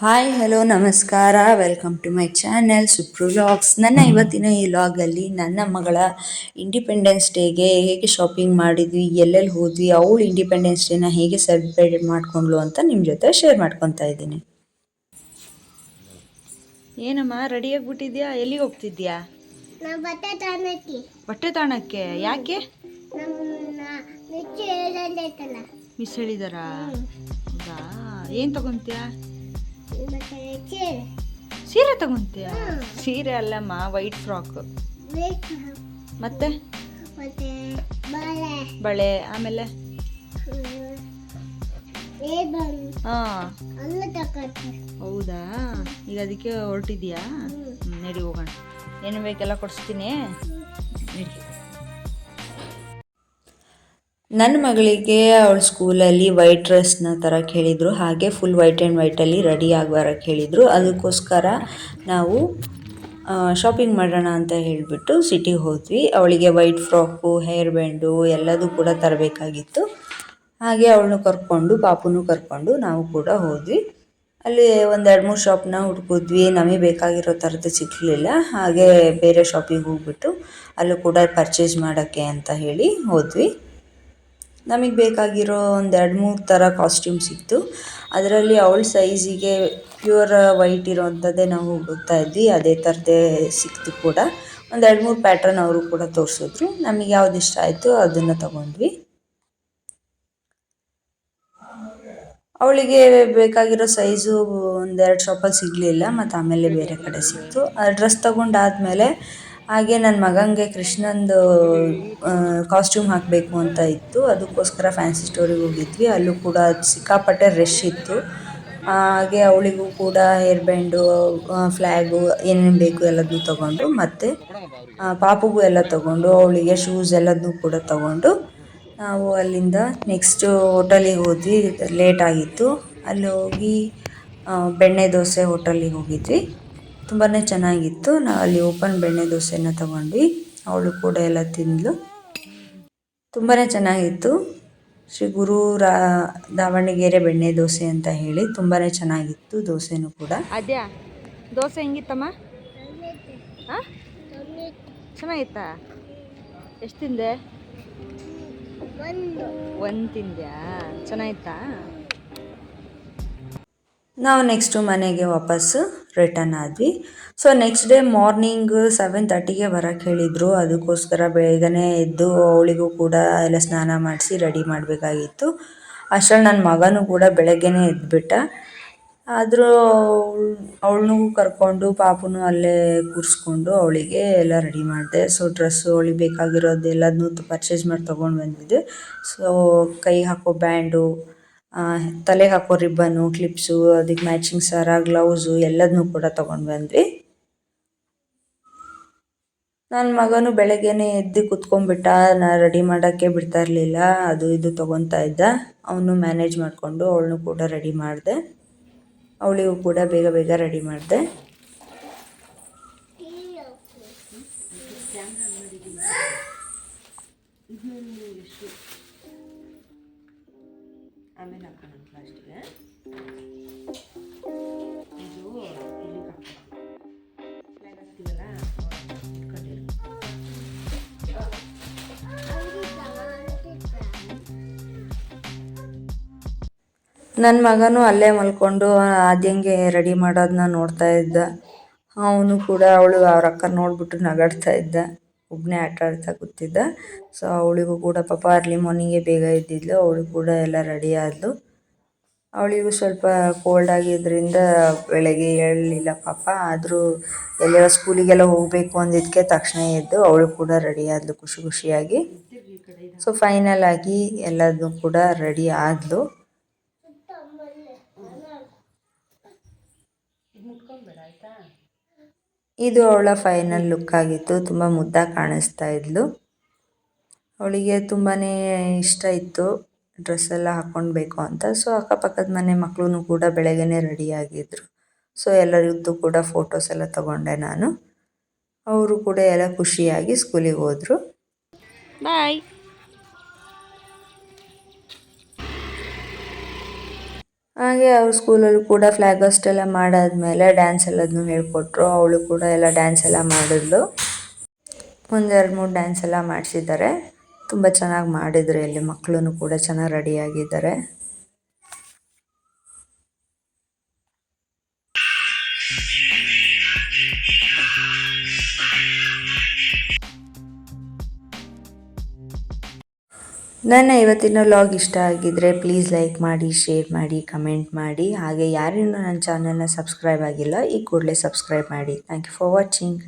Hi hello ನಮಸ್ಕಾರ. Welcome to my channel Supru vlogs ನನ್ನ ಇವತ್ತಿನ ಈ ವ್ಲಾಗಲ್ಲಿ ನನ್ನ ಮಗಳ ಇಂಡಿಪೆಂಡೆನ್ಸ್ ಡೇಗೆ ಹೇಗೆ ಶಾಪಿಂಗ್ ಮಾಡಿದ್ವಿ ಎಲ್ಲೆಲ್ಲಿ ಹೋದ್ವಿ ಅವಳು ಇಂಡಿಪೆಂಡೆನ್ಸ್ ಡೇನ ಹೇಗೆ ಸೆಲೆಬ್ರೇಟ್ ಮಾಡ್ಕೊಂಡ್ಲು ಅಂತ ನಿಮ್ಮ ಜೊತೆ ಶೇರ್ ಮಾಡ್ಕೊತಾ ಇದ್ದೀನಿ. ಏನಮ್ಮ ರೆಡಿ ಆಗಿಬಿಟ್ಟಿದ್ಯಾ? ಎಲ್ಲಿಗೆ ಹೋಗ್ತಿದ್ಯಾ? ಬಟ್ಟೆ ತಾಣಕ್ಕೆ ಬಟ್ಟೆ ತಾಣಕ್ಕೆ ಯಾಕೆ? ಮಿಸ್ ಹೇಳಿದಾರಾ? ಏನು ತಗೊಂತೀಯಾ? ಸೀರೆ ತಗೊಂತೀಯ? ಸೀರೆ ಅಲ್ಲಮ್ಮ ವೈಟ್ ಫ್ರಾಕ್ ಮತ್ತೆ? ಬಾಳೆ. ಆಮೇಲೆ? ಹೌದಾ? ಈಗ ಅದಕ್ಕೆ ಹೊರಟಿದ್ಯಾ ನಡಿ ಹೋಗೋಣ. ಏನು ಬೇಕೆಲ್ಲ ಕೊಡಿಸ್ತೀನಿ. ನನ್ನ ಮಗಳಿಗೆ ಅವಳ ಸ್ಕೂಲಲ್ಲಿ ವೈಟ್ ಡ್ರೆಸ್ನ ತರಕ್ಕೆ ಹೇಳಿದರು ಹಾಗೆ ಫುಲ್ ವೈಟ್ ಆ್ಯಂಡ್ ವೈಟಲ್ಲಿ ರೆಡಿ ಆಗಿ ಹೇಳಿದರು ಅದಕ್ಕೋಸ್ಕರ ನಾವು ಶಾಪಿಂಗ್ ಮಾಡೋಣ ಅಂತ ಹೇಳಿಬಿಟ್ಟು ಸಿಟಿಗೆ ಹೋದ್ವಿ. ಅವಳಿಗೆ ವೈಟ್ ಫ್ರಾಕು ಹೇರ್ ಬ್ಯಾಂಡು ಎಲ್ಲದೂ ಕೂಡ ತರಬೇಕಾಗಿತ್ತು. ಹಾಗೆ ಅವಳನ್ನು ಕರ್ಕೊಂಡು, ಪಾಪುನೂ ಕರ್ಕೊಂಡು ನಾವು ಕೂಡ ಹೋದ್ವಿ. ಅಲ್ಲಿ ಒಂದು ಎರಡು ಮೂರು ಶಾಪ್ನ ಹುಡುಕಿದ್ವಿ. ನಮಗೆ ಬೇಕಾಗಿರೋ ಥರದ್ದು ಸಿಕ್ಕಲಿಲ್ಲ ಹಾಗೆ ಬೇರೆ ಶಾಪಿಗೆ ಹೋಗ್ಬಿಟ್ಟು ಅಲ್ಲೂ ಕೂಡ ಪರ್ಚೇಸ್ ಮಾಡೋಕ್ಕೆ ಅಂತ ಹೇಳಿ ಹೋದ್ವಿ. ನಮಗೆ ಬೇಕಾಗಿರೋ ಒಂದು ಎರಡು ಮೂರು ಥರ ಕಾಸ್ಟ್ಯೂಮ್ ಸಿಕ್ತು. ಅದರಲ್ಲಿ ಅವಳ ಸೈಜಿಗೆ ಪ್ಯೂರ್ ವೈಟ್ ಇರೋವಂಥದ್ದೇ ನಾವು ಹುಡುಕ್ತಾ ಇದ್ವಿ. ಅದೇ ಥರದ್ದೇ ಸಿಕ್ತು ಕೂಡ. ಒಂದು ಎರಡು ಮೂರು ಪ್ಯಾಟ್ರನ್ ಅವರು ಕೂಡ ತೋರಿಸಿದ್ರು. ನಮಗೆ ಯಾವ್ದು ಇಷ್ಟ ಆಯಿತು ಅದನ್ನು ತಗೊಂಡ್ವಿ. ಅವಳಿಗೆ ಬೇಕಾಗಿರೋ ಸೈಜು ಒಂದೆರಡು ಶಾಪಲ್ಲಿ ಸಿಗಲಿಲ್ಲ. ಮತ್ತು ಆಮೇಲೆ ಬೇರೆ ಕಡೆ ಸಿಕ್ತು. ಆ ಡ್ರೆಸ್ ತಗೊಂಡಾದ್ಮೇಲೆ ಹಾಗೆ ನನ್ನ ಮಗನಿಗೆ ಕೃಷ್ಣಂದು ಕಾಸ್ಟ್ಯೂಮ್ ಹಾಕಬೇಕು ಅಂತ ಇತ್ತು. ಅದಕ್ಕೋಸ್ಕರ ಫ್ಯಾನ್ಸಿ ಸ್ಟೋರಿಗೆ ಹೋಗಿದ್ವಿ. ಅಲ್ಲೂ ಕೂಡ ಸಿಕ್ಕಾಪಟ್ಟೆ ರಶ್ ಇತ್ತು. ಹಾಗೆ ಅವಳಿಗೂ ಕೂಡ ಹೇರ್ ಬ್ಯಾಂಡು ಫ್ಲ್ಯಾಗು ಏನೇನು ಬೇಕು ಎಲ್ಲದನ್ನೂ ತಗೊಂಡು ಮತ್ತು ಪಾಪುಗೂ ಎಲ್ಲ ತಗೊಂಡು, ಅವಳಿಗೆ ಶೂಸ್ ಎಲ್ಲದನ್ನೂ ಕೂಡ ತಗೊಂಡು ನಾವು ಅಲ್ಲಿಂದ ನೆಕ್ಸ್ಟ್ ಹೋಟೆಲಿಗೆ ಹೋದ್ವಿ. ಲೇಟ್ ಆಗಿತ್ತು. ಅಲ್ಲಿ ಹೋಗಿ ಬೆಣ್ಣೆ ದೋಸೆ ಹೋಟೆಲಿಗೆ ಹೋಗಿದ್ವಿ. ತುಂಬಾ ಚೆನ್ನಾಗಿತ್ತು. ನಾವು ಅಲ್ಲಿ ಓಪನ್ ಬೆಣ್ಣೆ ದೋಸೆನ ತಗೊಂಡ್ವಿ. ಅವಳು ಕೂಡ ಎಲ್ಲ ತಿಂದಳು ತುಂಬಾ ಚೆನ್ನಾಗಿತ್ತು. ಶ್ರೀ ಗುರು ರಾ ದಾವಣಗೆರೆ ಬೆಣ್ಣೆ ದೋಸೆ ಅಂತ ಹೇಳಿ ತುಂಬಾ ಚೆನ್ನಾಗಿತ್ತು ದೋಸೆನೂ ಕೂಡ. ಅದ್ಯಾ? ದೋಸೆ ಹೆಂಗಿತ್ತಮ್ಮ? ಹಾಂ? ಚೆನ್ನಾಗಿತ್ತಾ? ಎಷ್ಟು ತಿಂದೆ? ಒಂದು ಒಂದು ತಿಂದ್ಯಾ? ಚೆನ್ನಾಗಿತ್ತಾ? ನಾವು ನೆಕ್ಸ್ಟು ಮನೆಗೆ ವಾಪಸ್ಸು. ರಿಟರ್ನ್ ಆದ್ವಿ. So next day morning seven ತರ್ಟಿಗೆ ಬರಕ್ಕೆ ಹೇಳಿದರು. ಅದಕ್ಕೋಸ್ಕರ ಬೇಗನೆ ಎದ್ದು ಅವಳಿಗೂ ಕೂಡ ಎಲ್ಲ ಸ್ನಾನ ಮಾಡಿಸಿ ರೆಡಿ ಮಾಡಬೇಕಾಗಿತ್ತು. ಅಷ್ಟರಲ್ಲಿ ನನ್ನ ಮಗನೂ ಕೂಡ ಬೆಳಗ್ಗೆನೇ ಎದ್ಬಿಟ್ಟ. ಆದರೂ ಅವಳನ್ನೂ ಕರ್ಕೊಂಡು ಪಾಪುನೂ ಅಲ್ಲೇ ಕೂರಿಸ್ಕೊಂಡು ಅವಳಿಗೆ ಎಲ್ಲ ರೆಡಿ ಮಾಡಿದೆ. ಸೊ ಡ್ರೆಸ್ಸು ಅವಳಿಗೆ ಬೇಕಾಗಿರೋದು ಎಲ್ಲದನ್ನೂ ಪರ್ಚೇಸ್ ಮಾಡಿ ತೊಗೊಂಡು ಬಂದಿದ್ದೆ. ಸೊ ಕೈ ಹಾಕೋ ಬ್ಯಾಂಡು ತಲೆಗೆ ಹಾಕೋ ರಿಬ್ಬನ್ನು ಕ್ಲಿಪ್ಸು ಅದಕ್ಕೆ ಮ್ಯಾಚಿಂಗ್ ಸರ ಗ್ಲೌಸು ಎಲ್ಲದನ್ನು ಕೂಡ ತೊಗೊಂಡು ಬಂದ್ವಿ. ನನ್ನ ಮಗನು ಬೆಳಗ್ಗೆನೇ ಎದ್ದು ಕುತ್ಕೊಂಡ್ಬಿಟ್ಟ, ನಾ ರೆಡಿ ಮಾಡೋಕ್ಕೆ ಬಿಡ್ತಾ ಇರಲಿಲ್ಲ, ಅದು ಇದು ತೊಗೊತಾ ಇದ್ದ. ಅವನು ಮ್ಯಾನೇಜ್ ಮಾಡಿಕೊಂಡು ಅವಳನ್ನು ಕೂಡ ರೆಡಿ ಮಾಡಿದೆ. ಅವಳಿಗೂ ಕೂಡ ಬೇಗ ಬೇಗ ರೆಡಿ ಮಾಡಿದೆ. ಆಮೇಲೆ ಹಾಕೋಣ ಲಾಸ್ಟಿಗೆ ಇದು ಇಟ್ಕೊಂಡಿರು ನನ್ನ ಮಗನೂ ಅಲ್ಲೇ ಮಲ್ಕೊಂಡು ಆದ್ಯಂಗೆ ರೆಡಿ ಮಾಡೋದನ್ನ ನೋಡ್ತಾ ಇದ್ದ. ಅವನು ಕೂಡ ಅವಳು ಅವ್ರ ಅಕ್ಕ ನೋಡ್ಬಿಟ್ಟು ನಗಾಡ್ತಾ ಇದ್ದ. ಒಬ್ಬನೇ ಆಟ ಆಡ್ತಾ ಕೂತಿದ್ದ. ಸೊ ಅವಳಿಗೂ ಕೂಡ ಪಾಪ ಅರ್ಲಿ ಮಾರ್ನಿಂಗೇ ಬೇಗ ಇದ್ದಿದ್ಲು ಅವಳು ಕೂಡ ಎಲ್ಲ ರೆಡಿ ಆದ್ಲು. ಅವಳಿಗೂ ಸ್ವಲ್ಪ ಕೋಲ್ಡ್ ಆಗಿದ್ದರಿಂದ ಬೆಳಗ್ಗೆ ಹೇಳಲಿಲ್ಲ ಪಾಪ. ಆದರೂ ಎಲ್ಲ ಸ್ಕೂಲಿಗೆಲ್ಲ ಹೋಗಬೇಕು ಅಂದಿದ್ದಕ್ಕೆ ತಕ್ಷಣ ಎದ್ದು ಅವಳು ಕೂಡ ರೆಡಿ ಆದ್ಲು ಖುಷಿ ಖುಷಿಯಾಗಿ. ಸೊ ಫೈನಲ್ ಆಗಿ ಎಲ್ಲದೂ ಕೂಡ ರೆಡಿ ಆದ್ಲು. ಇದು ಅವಳ ಫೈನಲ್ ಲುಕ್ ಆಗಿತ್ತು. ತುಂಬ ಮುದ್ದ ಕಾಣಿಸ್ತಾ ಇದ್ಲು. ಅವಳಿಗೆ ತುಂಬಾ ಇಷ್ಟ ಇತ್ತು ಡ್ರೆಸ್ ಎಲ್ಲ ಹಾಕ್ಕೊಳ್ಬೇಕು ಅಂತ. ಸೊ ಅಕ್ಕಪಕ್ಕದ ಮನೆ ಮಕ್ಕಳು ಕೂಡ ಬೆಳಗ್ಗೆನೇ ರೆಡಿ ಆಗಿದ್ರು. ಸೊ ಎಲ್ಲರಿದ್ದು ಕೂಡ ಫೋಟೋಸ್ ಎಲ್ಲ ತಗೊಂಡೆ ನಾನು. ಅವರು ಕೂಡ ಎಲ್ಲ ಖುಷಿಯಾಗಿ ಸ್ಕೂಲಿಗೆ ಹೋದರು. ಬಾಯ್ ಹಾಗೆ ಅವ್ರ ಅಲ್ಲಿ ಕೂಡ ಫ್ಲಾಗ್ ಹಾಸ್ಟ್ ಎಲ್ಲ ಮಾಡಾದ್ಮೇಲೆ ಡ್ಯಾನ್ಸ್ ಎಲ್ಲದನ್ನೂ ಹೇಳ್ಕೊಟ್ರು. ಅವಳು ಕೂಡ ಎಲ್ಲ ಡ್ಯಾನ್ಸ್ ಎಲ್ಲ ಮಾಡಿದ್ಲು. ಒಂದೆರಡು ಮೂರು ಡ್ಯಾನ್ಸ್ ಎಲ್ಲ ಮಾಡಿಸಿದ್ದಾರೆ. ತುಂಬ ಚೆನ್ನಾಗಿ ಮಾಡಿದ್ರು ಇಲ್ಲಿ ಮಕ್ಕಳು ಕೂಡ ಚೆನ್ನಾಗಿ ರೆಡಿಯಾಗಿದ್ದಾರೆ ನನ್ನ ಇವತ್ತಿನ ವ್ಲಾಗ್ ಇಷ್ಟ ಆಗಿದ್ರೆ ಪ್ಲೀಸ್ ಲೈಕ್ ಮಾಡಿ ಶೇರ್ ಮಾಡಿ ಕಮೆಂಟ್ ಮಾಡಿ. ಹಾಗೆ ಯಾರಿನ್ನೂ ನನ್ನ ಚಾನಲ್ನ ಸಬ್ಸ್ಕ್ರೈಬ್ ಆಗಿಲ್ಲ, ಈ ಕೂಡಲೇ ಸಬ್ಸ್ಕ್ರೈಬ್ ಮಾಡಿ. Thank you for watching